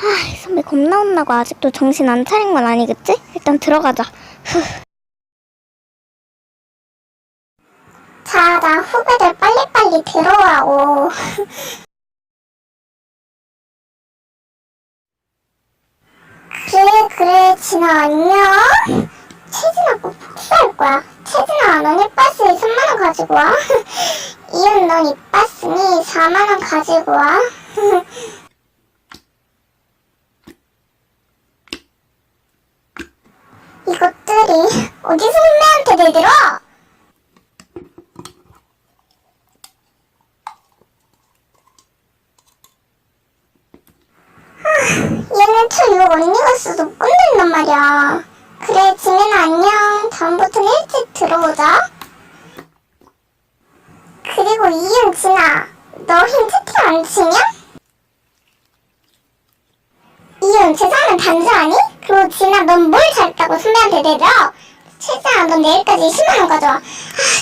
아, 이 선배 겁나 혼나고 아직도 정신 안 차린 건 아니겠지? 일단 들어가자. 후. 자, 나 후배들 빨리빨리 들어오라고. 그래, 그래, 진아, 안녕? 채진아 꼭 복수할 거야. 채진아, 넌 이빠스 3만원 가지고 와. 이은 넌 이빠스니 4만원 가지고 와. 이것들이 어디서 선배한테 대들어? 얘는 저 이거 언니가 써도 끝낸단 말이야. 그래, 지민아 안녕. 다음부터는 일찍 들어오자. 그리고 이은 진아, 너 힌트팀 안 치냐? 이은 재산은 단주하니? 그리고 진아, 넌 뭘 잘했다고 선배한테 대들어? 최진아, 넌 내일까지 10만원 가져와. 아,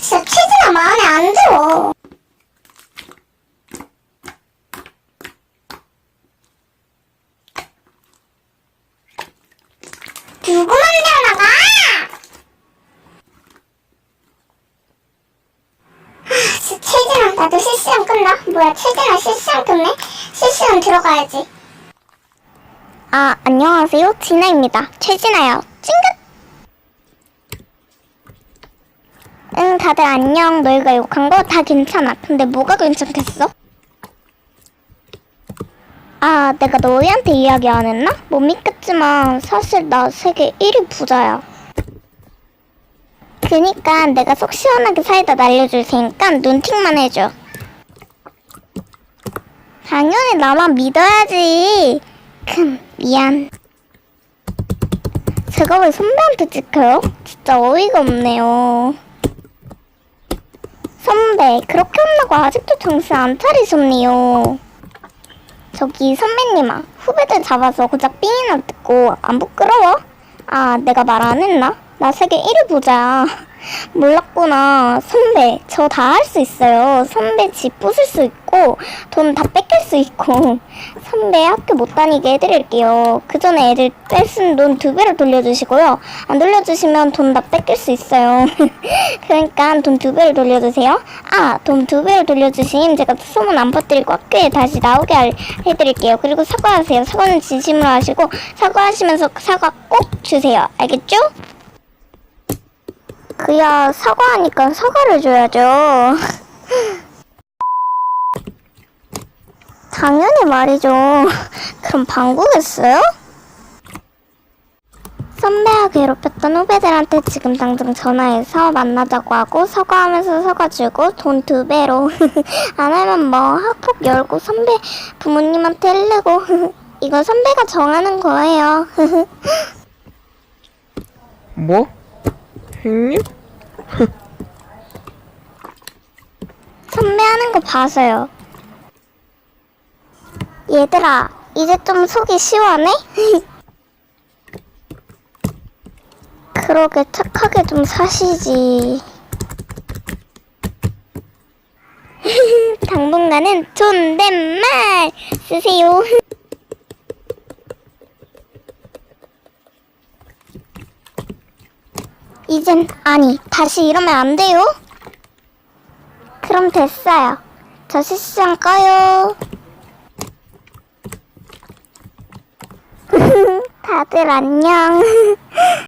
진짜 최진아 마음에 안 들어. 누구 맘대로 나가? 아, 최진아, 나도 실시간 끝나? 뭐야, 최진아 실시간 끝내? 실시간 들어가야지. 아, 안녕하세요. 진아입니다. 최진아요. 찡긋! 다들 안녕. 너희가 욕한 거 다 괜찮아. 근데 뭐가 괜찮겠어? 아, 내가 너희한테 이야기 안 했나? 못 믿겠지만 사실 나 세계 1위 부자야. 그니까 내가 속 시원하게 사이다 날려줄 테니까 눈팅만 해줘. 당연히 나만 믿어야지. 큼, 미안. 제가 왜 선배한테 찍혀요? 진짜 어이가 없네요. 선배, 그렇게 혼나고 아직도 정신 안 차리셨네요. 저기 선배님아, 후배들 잡아서 고작 삥이나 듣고 안 부끄러워? 아, 내가 말 안 했나? 나 세계 1위 부자야. 몰랐구나. 선배, 저 다 할 수 있어요. 선배 집 부술 수 있고, 돈 다 뺏길 수 있고. 선배 학교 못 다니게 해드릴게요. 그 전에 애들 뺏은 돈 두 배로 돌려주시고요. 안 돌려주시면 돈 다 뺏길 수 있어요. 그러니까 돈 두 배로 돌려주세요. 아, 돈 두 배로 돌려주심 제가 소문 안 퍼뜨리고 학교에 다시 나오게 할- 해드릴게요. 그리고 사과하세요. 사과는 진심으로 하시고, 사과하시면서 사과 꼭 주세요. 알겠죠? 그야 사과하니까 사과를 줘야죠. 당연히 말이죠. 그럼 방구겠어요? 선배가 괴롭혔던 후배들한테 지금 당장 전화해서 만나자고 하고 사과하면서 사과 주고 돈 두 배로 안 하면 뭐 학폭 열고 선배 부모님한테 일르고 이거 선배가 정하는 거예요. 뭐? 형님? 선배 하는 거 봐서요. 얘들아, 이제 좀 속이 시원해? 그러게 착하게 좀 사시지. 당분간은 존댓말 쓰세요. 이젠 아니 다시 이러면 안 돼요. 그럼 됐어요. 저 실시간 꺼요. 다들 안녕.